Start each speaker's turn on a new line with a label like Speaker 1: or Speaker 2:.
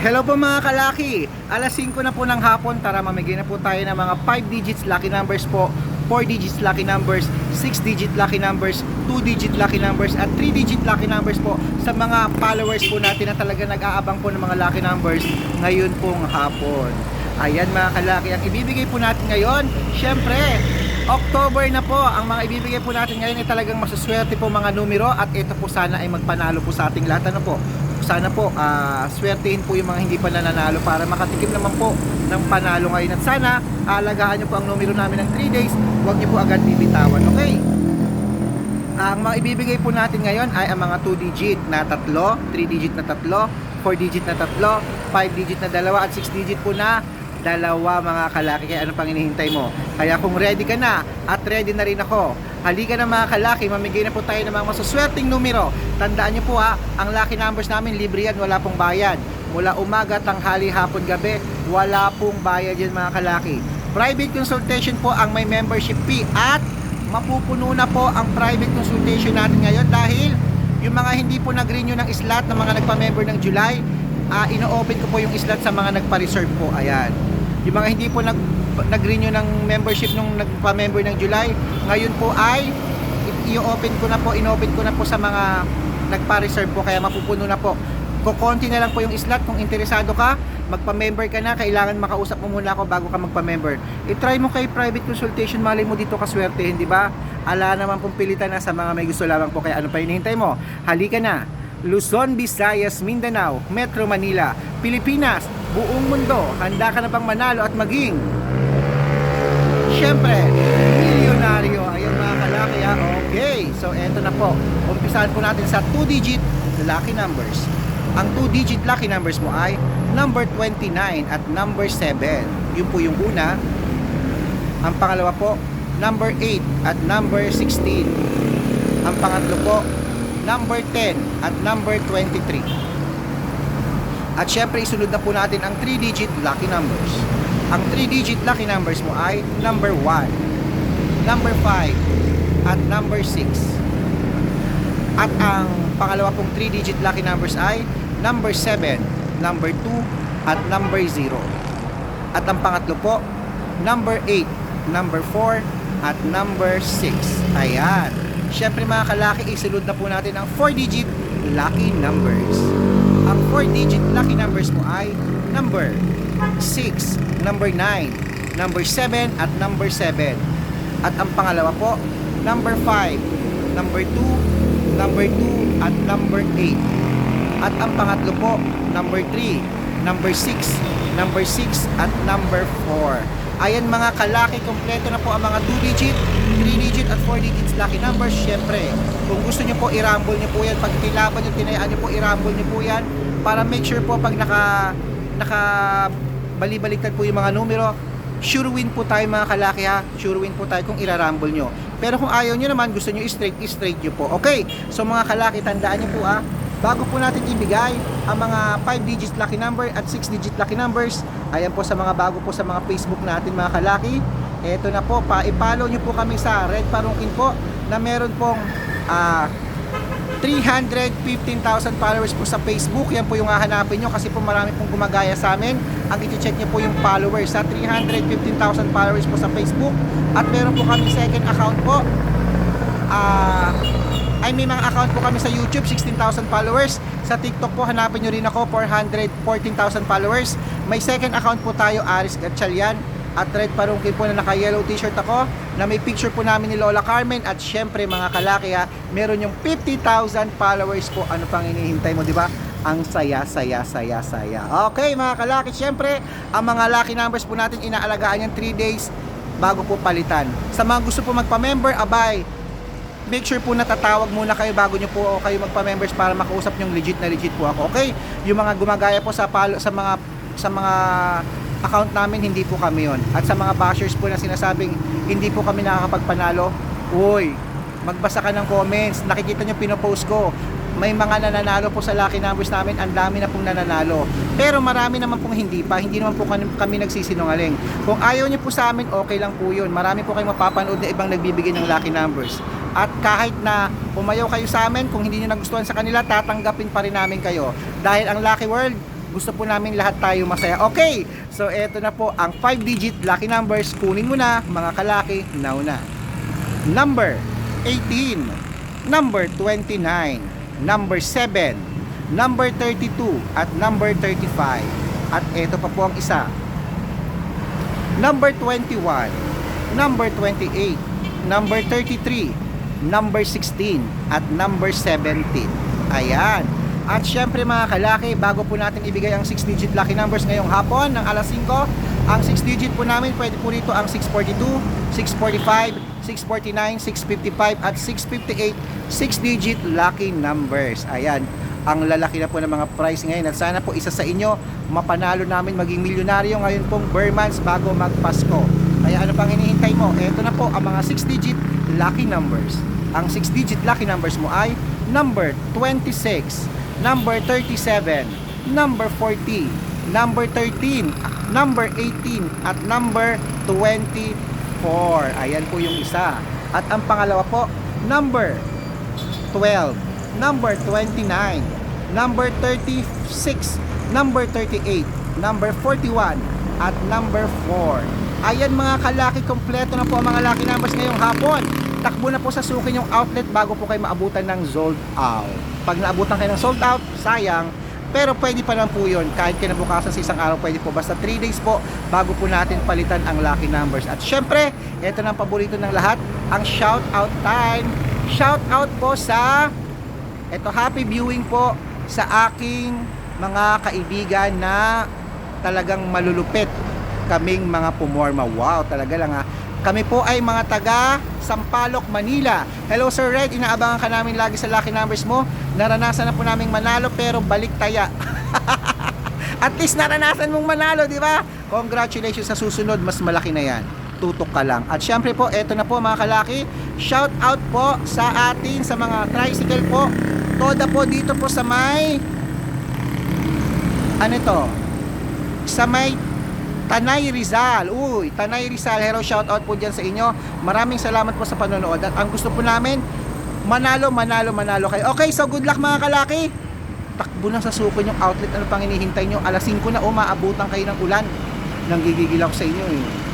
Speaker 1: Hello po mga kalaki! Alas 5 na po ng hapon, tara mamigay na po tayo ng mga 5 digits lucky numbers po, 4 digits lucky numbers, 6 digit lucky numbers, 2 digit lucky numbers, at 3 digit lucky numbers po sa mga followers po natin na talaga nag-aabang po ng mga lucky numbers ngayon pong hapon. Ayan mga kalaki, ang ibibigay po natin ngayon, syempre, October na po, ang mga ibibigay po natin ngayon ay talagang masuswerte po mga numero at ito po sana ay magpanalo po sa ating lahat. Ano po? Sana po, ah, swertehin po yung mga hindi pa nananalo para makatikim naman po ng panalo ngayon. At sana, alagaan nyo po ang numero namin ng 3 days, huwag nyo po agad bibitawan. Okay? Ang mga ibibigay po natin ngayon ay ang mga 2 digit na tatlo, 3 digit na tatlo, 4 digit na tatlo, 5 digit na dalawa at 6 digit po na dalawa mga kalaki. Kaya ano pang hinihintay mo? Kaya kung ready ka na at ready na rin ako, halika na mga kalaki, mamigay na po tayo ng mga masuswerteng numero. Tandaan nyo po ha, ang lucky numbers namin libre yan, wala pong bayad. Mula umaga, tanghali, hapon, gabi, wala pong bayad yan mga kalaki. Private consultation po ang may membership fee at mapupuno na po ang private consultation natin ngayon dahil yung mga hindi po nag-renew ng slot ng mga nagpa-member ng July, ah ino-open ko po yung slot sa mga nagpa-reserve po. Ayan. Yung mga hindi po nag nag-renew ng membership nung nagpa-member ng July, ngayon po ay i-open ko na po, in-open ko na po sa mga nagpa-reserve po kaya mapupuno na po. Kukonti na lang po yung slot kung interesado ka, magpa-member ka na, kailangan makausap mo muna ako bago ka magpa-member. I-try mo kay private consultation, malay mo dito kaswertehin, di ba? Ala naman pong pilitan na sa mga may gusto lamang po, kaya ano pa hinihintay mo? Halika na! Luzon, Visayas, Mindanao, Metro Manila, Pilipinas, buong mundo, handa ka na bang manalo at maging Siyempre, milyonaryo. Ayan mga kalaki ha. Okay, so eto na po. Umpisahan po natin sa 2-digit lucky numbers. Ang 2-digit lucky numbers mo ay number 29 at number 7. Yun po yung una. Ang pangalawa po, number 8 at number 16. Ang pangatlo po, number 10 at number 23. At syempre, isunod na po natin ang 3-digit lucky numbers. Ang 3-digit lucky numbers mo ay number 1, number 5, at number 6. At ang pangalawa pong 3-digit lucky numbers ay number 7, number 2, at number 0. At ang pangatlo po, number 8, number 4, at number 6. Ayan. Syempre mga kalaki, isunod na po natin ang 4-digit lucky numbers. Ang 4-digit lucky numbers mo ay number 6, number 9, number 7, at number 7. At ang pangalawa po, number 5, number 2, number 2, at number 8. At ang pangatlo po, number 3, number 6, number 6, at number 4. Ayan mga kalaki, kompleto na po ang mga 2-digit, 3-digit at 4-digits lucky numbers. Siyempre, kung gusto nyo po, i-rumble nyo po yan. Pag tilaban nyo, tinayaan nyo po, i-rumble nyo po yan. Para make sure po, pag naka, naka balibaliktad po yung mga numero, sure win po tayo mga kalaki ha. Sure win po tayo kung irarumble nyo. Pero kung ayaw nyo naman, gusto nyo straight, straight nyo po. Okay, so mga kalaki, tandaan nyo po ha. Bago po natin ibigay ang mga 5 digit lucky number at 6 digit lucky numbers, ayan po sa mga bago po sa mga Facebook natin mga kalaki. Eto na po, pa i-follow nyo po kami sa Red Parungkin po na meron pong ah 315,000 followers po sa Facebook. Yan po yung hahanapin nyo kasi po marami pong gumagaya sa amin. Ang iti-check nyo po yung followers sa 315,000 followers po sa Facebook. At meron po kami second account po. Ah, ay may mga account po kami sa YouTube, 16,000 followers. Sa TikTok po, hanapin nyo rin ako, 414,000 followers. May second account po tayo, Aris Gatchalian. At red parungkin po na naka-yellow t-shirt ako na may picture po namin ni Lola Carmen at syempre mga kalaki ha, meron yung 50,000 followers po. Ano pang hinihintay mo, di ba? Ang saya, saya, saya, saya. Okay mga kalaki, syempre ang mga lucky numbers po natin inaalagaan yung 3 days bago po palitan. Sa mga gusto po magpa-member, abay, make sure po natatawag muna kayo bago nyo po kayo magpa-members para makausap yung legit na legit po ako. Okay? Yung mga gumagaya po sa palo, sa mga sa mga account namin hindi po kami yon. At sa mga bashers po na sinasabing hindi po kami nakakapagpanalo, uy, magbasa ka ng comments. Nakikita nyo pinopost ko. May mga nananalo po sa lucky numbers namin, ang dami na pong nananalo. Pero marami naman pong hindi pa, hindi naman po kami, nagsisinungaling. Kung ayaw nyo po sa amin, okay lang po yun. Marami po kayong mapapanood na ibang nagbibigay ng lucky numbers. At kahit na pumayaw kayo sa amin, kung hindi nyo nagustuhan sa kanila, tatanggapin pa rin namin kayo. Dahil ang Lucky World, Gusto po namin lahat tayo masaya. Okay, so eto na po ang 5-digit lucky numbers. Kunin mo na, mga kalaki, nauna. Number 18, number 29, number 7, number 32, at number 35. At eto pa po ang isa. Number 21, number 28, number 33, number 16, at number 17. Ayan. At syempre mga kalaki, bago po natin ibigay ang 6-digit lucky numbers ngayong hapon ng alas 5, ang 6-digit po namin, pwede po rito ang 642, 645, 649, 655, at 658, 6-digit lucky numbers. Ayan, ang lalaki na po ng mga price ngayon at sana po isa sa inyo mapanalo namin maging milyonaryo ngayon pong Burmans bago magpasko. Kaya ano pang hinihintay mo? Ito na po ang mga 6-digit lucky numbers. Ang 6-digit lucky numbers mo ay number 26, number 37, number 40, number 13, number 18, at number 24. Ayan po yung isa. At ang pangalawa po, number 12, number 29, number 36, number 38, number 41, at number 4. Ayan mga kalaki, kompleto na po ang mga lucky numbers ngayong hapon. Takbo na po sa sukin yung outlet bago po kayo maabutan ng sold out. Pag naabutan kayo ng sold out, sayang. Pero pwede pa naman po yun. Kahit kinabukasan sa isang araw, pwede po. Basta 3 days po bago po natin palitan ang lucky numbers. At syempre, ito na ang paborito ng lahat, ang shout out time. Shout out po sa ito happy viewing po sa aking mga kaibigan na talagang malulupit kaming mga pumorma. Wow, talaga lang ha. Kami po ay mga taga Sampaloc, Manila. Hello Sir Red, inaabangan ka namin lagi sa lucky numbers mo. Naranasan na po naming manalo pero balik taya. At least naranasan mong manalo, di ba? Congratulations sa susunod, mas malaki na yan. Tutok ka lang. At syempre po, eto na po mga kalaki. Shout out po sa atin, sa mga tricycle po. Toda po dito po sa may... Ano to? Sa may Tanay Rizal. Uy, Tanay Rizal. Hello, shout out po dyan sa inyo. Maraming salamat po sa panonood. At ang gusto po namin, manalo, manalo, manalo kayo. Okay, so good luck mga kalaki. Takbo na sa suko yung outlet. Ano pang hinihintay nyo? Alas 5 na, umaabutan kayo ng ulan. Nanggigigil ako sa inyo eh.